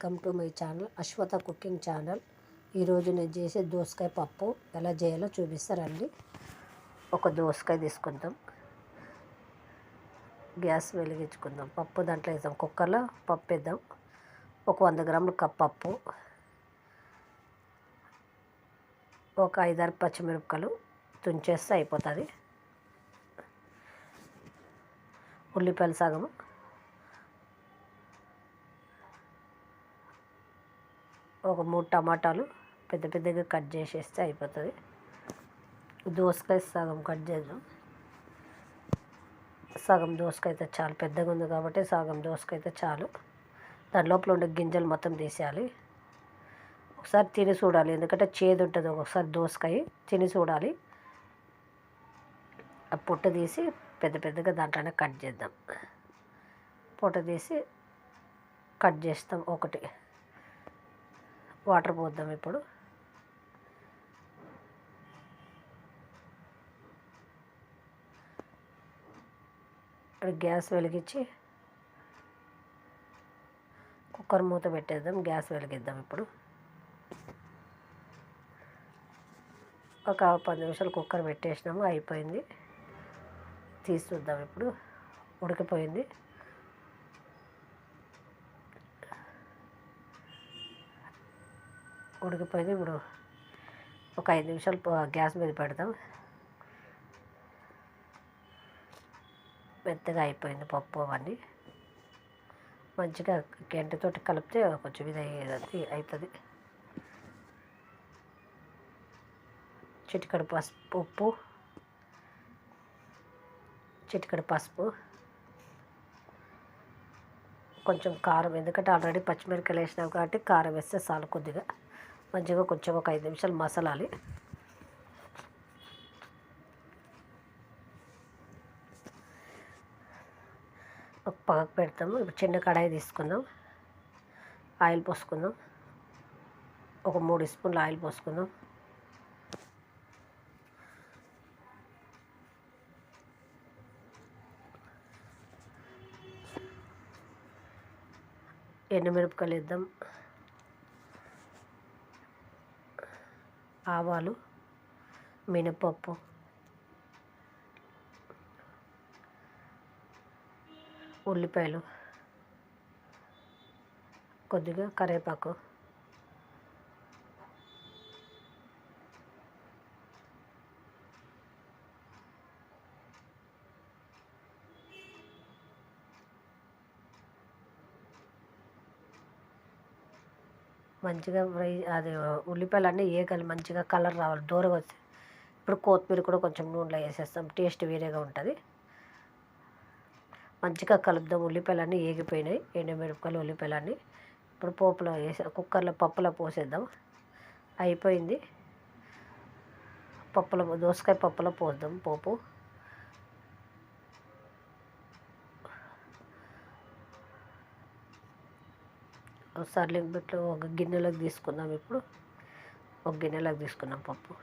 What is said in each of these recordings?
Welcome to my channel Ashwatha cooking channel. ఈరోజు నేను చేసే దోసకాయ పప్పు ఎలా చేయాలో చూపిస్తారండి. ఒక దోసకాయ తీసుకుందాం. గ్యాస్ వెలిగించుకుందాం. పప్పు దాంట్లో వేద్దాం. కుక్కర్లో పప్పు వేద్దాం. ఒక వంద గ్రాములు కప్ పప్పు. ఒక ఐదారు పచ్చిమిరపకాయలు తుంచేస్తే అయిపోతుంది. ఉల్లిపాయలు సగము. ఒక మూడు టమాటాలు పెద్ద పెద్దగా కట్ చేసేస్తే అయిపోతుంది. దోసకాయ సగం కట్ చేద్దాం. సగం దోసకాయ అయితే చాలు పెద్దగా ఉంది కాబట్టి సగం దోసకాయ అయితే చాలు. దాని లోపల ఉండే గింజలు మొత్తం తీసేయాలి. ఒకసారి తిని చూడాలి. ఎందుకంటే చేదు ఉంటుంది. ఒకసారి దోసకాయ తిని చూడాలి. ఆ పొట్ట తీసి పెద్ద పెద్దగా దాంట్లోనే కట్ చేద్దాం. పొట్ట తీసి కట్ చేస్తాం ఒకటి. వాటర్ పోద్దాం ఇప్పుడు. ఇప్పుడు గ్యాస్ వెలిగించి కుక్కర్ మూత పెట్టేద్దాం. గ్యాస్ వెలిగిద్దాం ఇప్పుడు. ఒక పది నిమిషాలు కుక్కర్ పెట్టేసినాము అయిపోయింది. తీసి చూద్దాం ఇప్పుడు. ఉడికిపోయింది. ఉడికిపోయింది. ఇప్పుడు ఒక ఐదు నిమిషాలు గ్యాస్ మీద పెడదాం. మెత్తగా అయిపోయింది పప్పు అవన్నీ. మంచిగా గంటతోటి కలిపితే కొంచెం ఇది అయ్యేది అవుతుంది చిటికడ పసుపు ఉప్పు. చిటికడ పసుపు. కొంచెం కారం ఎందుకంటే ఆల్రెడీ పచ్చిమిరపకాయలు వేసినాం కాబట్టి కారం వేస్తే చాలు కొద్దిగా. మంచిగా కొంచెం ఒక ఐదు నిమిషాలు మసాలాలి. ఒక పగకు పెడతాము. ఇప్పుడు చిన్న కడాయి తీసుకుందాం. ఆయిల్ పోసుకుందాం. ఒక మూడు స్పూన్లు ఆయిల్ పోసుకుందాం. ఎండుమిరపకాయలు వేద్దాం. ఆవాలు మినపప్పు ఉల్లిపాయలు కొద్దిగా కరివేపాకు. మంచిగా ఫ్రై అది ఉల్లిపాయలు అన్నీ వేయగలి మంచిగా కలర్ రావాలి దూరగా వచ్చి. ఇప్పుడు కొత్తిమీర కూడా కొంచెం నూనెలో వేసేస్తాం టేస్ట్ వేరేగా ఉంటుంది. మంచిగా కలుపుదాం ఉల్లిపాయలు అన్నీ వేగిపోయినాయి ఎండుమిరపకాయలు ఉల్లిపాయలు అన్నీ. ఇప్పుడు పోపులో వేసే కుక్కర్లో పప్పులో పోసేద్దాం. అయిపోయింది. పప్పులో దోసకాయ పప్పులో పోద్దాం పోపు. సర్లింగ్ బిట్లు ఒక గిన్నెలోకి తీసుకుందాం ఇప్పుడు. ఒక గిన్నెలోకి తీసుకున్నాం పప్పు.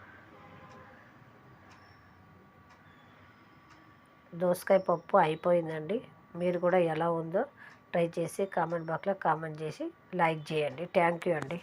దోసకాయ పప్పు అయిపోయిందండి. మీరు కూడా ఎలా ఉందో ట్రై చేసి కామెంట్ బాక్స్లో కామెంట్ చేసి లైక్ చేయండి. థ్యాంక్ యూ అండి.